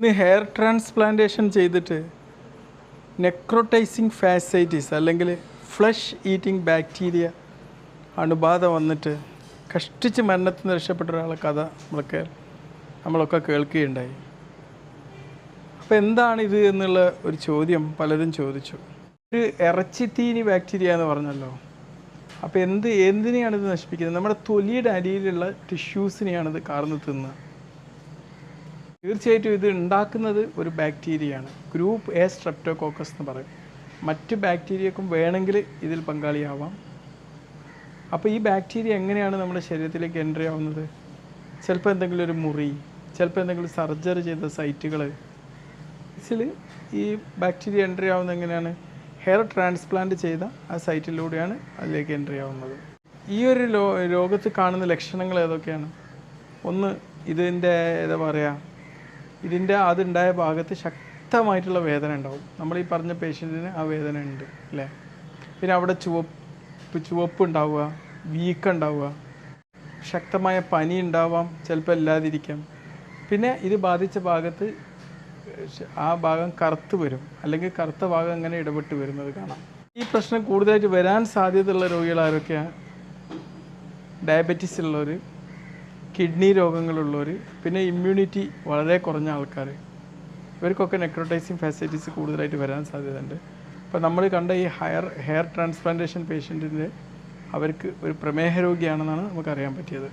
ഇന്ന് hair transplantation ചെയ്തിട്ട് necrotising fasciitis അല്ലെങ്കിൽ ഫ്ലഷ് ഈറ്റിംഗ് ബാക്ടീരിയ അണുബാധ വന്നിട്ട് കഷ്ടിച്ച് മരണത്തിൽ നിന്ന് രക്ഷപ്പെട്ട ഒരാളെ കഥ നമ്മളൊക്കെ നമ്മളൊക്കെ കേൾക്കുകയുണ്ടായി. അപ്പോൾ എന്താണ് ഇത് എന്നുള്ള ഒരു ചോദ്യം പലരും ചോദിച്ചു. ഒരു ഇറച്ചിത്തീനി ബാക്ടീരിയ എന്ന് പറഞ്ഞല്ലോ. അപ്പോൾ എന്ത് എന്തിനെയാണ് ഇത് നശിപ്പിക്കുന്നത്? നമ്മുടെ തൊലിയുടെ അടിയിലുള്ള ടിഷ്യൂസിനെയാണ് ഇത് കാർന്ന് തിന്നുക. തീർച്ചയായിട്ടും ഇത് ഉണ്ടാക്കുന്നത് ഒരു ബാക്ടീരിയയാണ്. ഗ്രൂപ്പ് എ സ്ട്രെപ്റ്റോകോക്കസ് എന്ന് പറയും. മറ്റ് ബാക്ടീരിയക്കും വേണമെങ്കിൽ ഇതിൽ പങ്കാളിയാവാം. അപ്പോൾ ഈ ബാക്ടീരിയ എങ്ങനെയാണ് നമ്മുടെ ശരീരത്തിലേക്ക് എൻട്രി ആവുന്നത്? ചിലപ്പോൾ എന്തെങ്കിലും ഒരു മുറി ചിലപ്പോൾ എന്തെങ്കിലും സർജറി ചെയ്ത സൈറ്റുകൾ. ഇതിൽ ഈ ബാക്ടീരിയ എൻട്രി ആവുന്നത് എങ്ങനെയാണ്? ഹെയർ ട്രാൻസ്പ്ലാന്റ് ചെയ്ത ആ സൈറ്റിലൂടെയാണ് അതിലേക്ക് എൻട്രി ആവുന്നത്. ഈ ഒരു ലോ രോഗത്ത് കാണുന്ന ലക്ഷണങ്ങൾ ഏതൊക്കെയാണ്? ഒന്ന് ഇതിന്റെ എന്താ പറയുക ഇതിന്റെ അതുണ്ടായ ഭാഗത്ത് ശക്തമായിട്ടുള്ള വേദന ഉണ്ടാവും. നമ്മൾ ഈ പറഞ്ഞ പേഷ്യന്റിന് ആ വേദന ഉണ്ട് അല്ലേ? പിന്നെ അവിടെ ചുവപ്പ് ചുവപ്പ് ഉണ്ടാവുക വീക്ക് ഉണ്ടാവുക ശക്തമായ പനി ഉണ്ടാവാം ചിലപ്പോൾ ഇല്ലാതിരിക്കാം. പിന്നെ ഇത് ബാധിച്ച ഭാഗത്ത് ആ ഭാഗം കറുത്ത് വരും അല്ലെങ്കിൽ കറുത്ത ഭാഗം അങ്ങനെ ഇടപെട്ട് വരുന്നത് കാണാം. ഈ പ്രശ്നം കൂടുതലായിട്ട് വരാൻ സാധ്യതയുള്ള രോഗികൾ ആരൊക്കെയാണ് ഡയബറ്റീസ് ഉള്ളവർ കിഡ്നി രോഗങ്ങളുള്ളവർ പിന്നെ ഇമ്മ്യൂണിറ്റി വളരെ കുറഞ്ഞ ആൾക്കാർ ഇവർക്കൊക്കെ നെക്രോട്ടൈസിങ് ഫെസിലിറ്റീസ് കൂടുതലായിട്ട് വരാൻ സാധ്യതയുണ്ട്. അപ്പോൾ നമ്മൾ കണ്ട ഈ ഹയർ ഹെയർ ട്രാൻസ്പ്ലാന്റേഷൻ പേഷ്യന്റിന്റെ അവർക്ക് ഒരു പ്രമേഹ രോഗിയാണെന്നാണ് നമുക്കറിയാൻ പറ്റിയത്.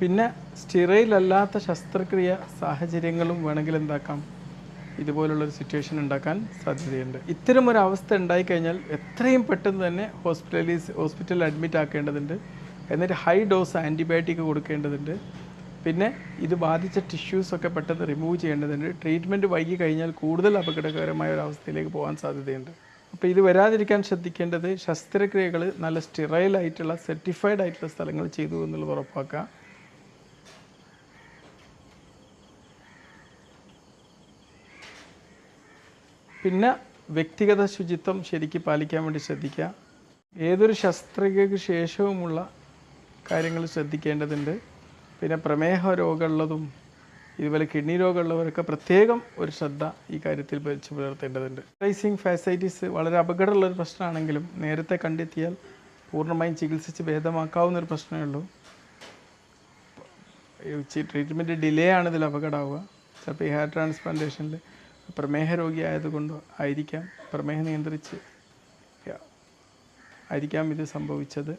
പിന്നെ സ്റ്റെറൈൽ അല്ലാത്ത ശസ്ത്രക്രിയ സാഹചര്യങ്ങളും വേണമെങ്കിൽ എന്താക്കാം? ഇതുപോലുള്ളൊരു സിറ്റുവേഷൻ ഉണ്ടാക്കാൻ സാധ്യതയുണ്ട്. ഇത്തരം ഒരു അവസ്ഥ ഉണ്ടായിക്കഴിഞ്ഞാൽ എത്രയും പെട്ടെന്ന് തന്നെ ഹോസ്പിറ്റലൈസ് ഹോസ്പിറ്റലിൽ അഡ്മിറ്റ് ആക്കേണ്ടതുണ്ട്. എന്നിട്ട് ഹൈ ഡോസ് ആന്റിബയോട്ടിക് കൊടുക്കേണ്ടതുണ്ട്. പിന്നെ ഇത് ബാധിച്ച ടിഷ്യൂസൊക്കെ പെട്ടെന്ന് റിമൂവ് ചെയ്യേണ്ടതുണ്ട്. ട്രീറ്റ്മെന്റ് വൈകി കഴിഞ്ഞാൽ കൂടുതൽ അപകടകരമായ ഒരു അവസ്ഥയിലേക്ക് പോകാൻ സാധ്യതയുണ്ട്. അപ്പോൾ ഇത് വരാതിരിക്കാൻ ശ്രദ്ധിക്കേണ്ടത് ശസ്ത്രക്രിയകൾ നല്ല സ്റ്റെറൈൽ ആയിട്ടുള്ള സർട്ടിഫൈഡ് ആയിട്ടുള്ള സ്ഥലങ്ങൾ ചെയ്തു എന്നുള്ളത് ഉറപ്പാക്കുക. പിന്നെ വ്യക്തിഗത ശുചിത്വം ശരിക്കും പാലിക്കാൻ വേണ്ടി ശ്രദ്ധിക്കുക. ഏതൊരു ശസ്ത്രക്രിയക്ക് ശേഷവുമുള്ള കാര്യങ്ങൾ ശ്രദ്ധിക്കേണ്ടതുണ്ട്. പിന്നെ പ്രമേഹ രോഗമുള്ളതും ഇതുപോലെ കിഡ്നി രോഗമുള്ളവരൊക്കെ പ്രത്യേകം ഒരു ശ്രദ്ധ ഈ കാര്യത്തിൽ വെച്ച് പുലർത്തേണ്ടതുണ്ട്. റൈസിങ് ഫാസൈറ്റിസ് വളരെ അപകടമുള്ള ഒരു പ്രശ്നമാണെങ്കിലും നേരത്തെ കണ്ടെത്തിയാൽ പൂർണമായും ചികിത്സിച്ച് ഭേദമാക്കാവുന്ന ഒരു പ്രശ്നമേ ഉള്ളൂ. ട്രീറ്റ്മെന്റ് ഡിലേ ആണ് അപകടമാവുക. ചിലപ്പോൾ ഈ ഹെയർ ട്രാൻസ്പ്ലാന്റേഷനിൽ പ്രമേഹ രോഗി ആയതുകൊണ്ട് ആയിരിക്കാം പ്രമേഹം നിയന്ത്രിച്ച് ആയിരിക്കാം ഇത് സംഭവിച്ചത്.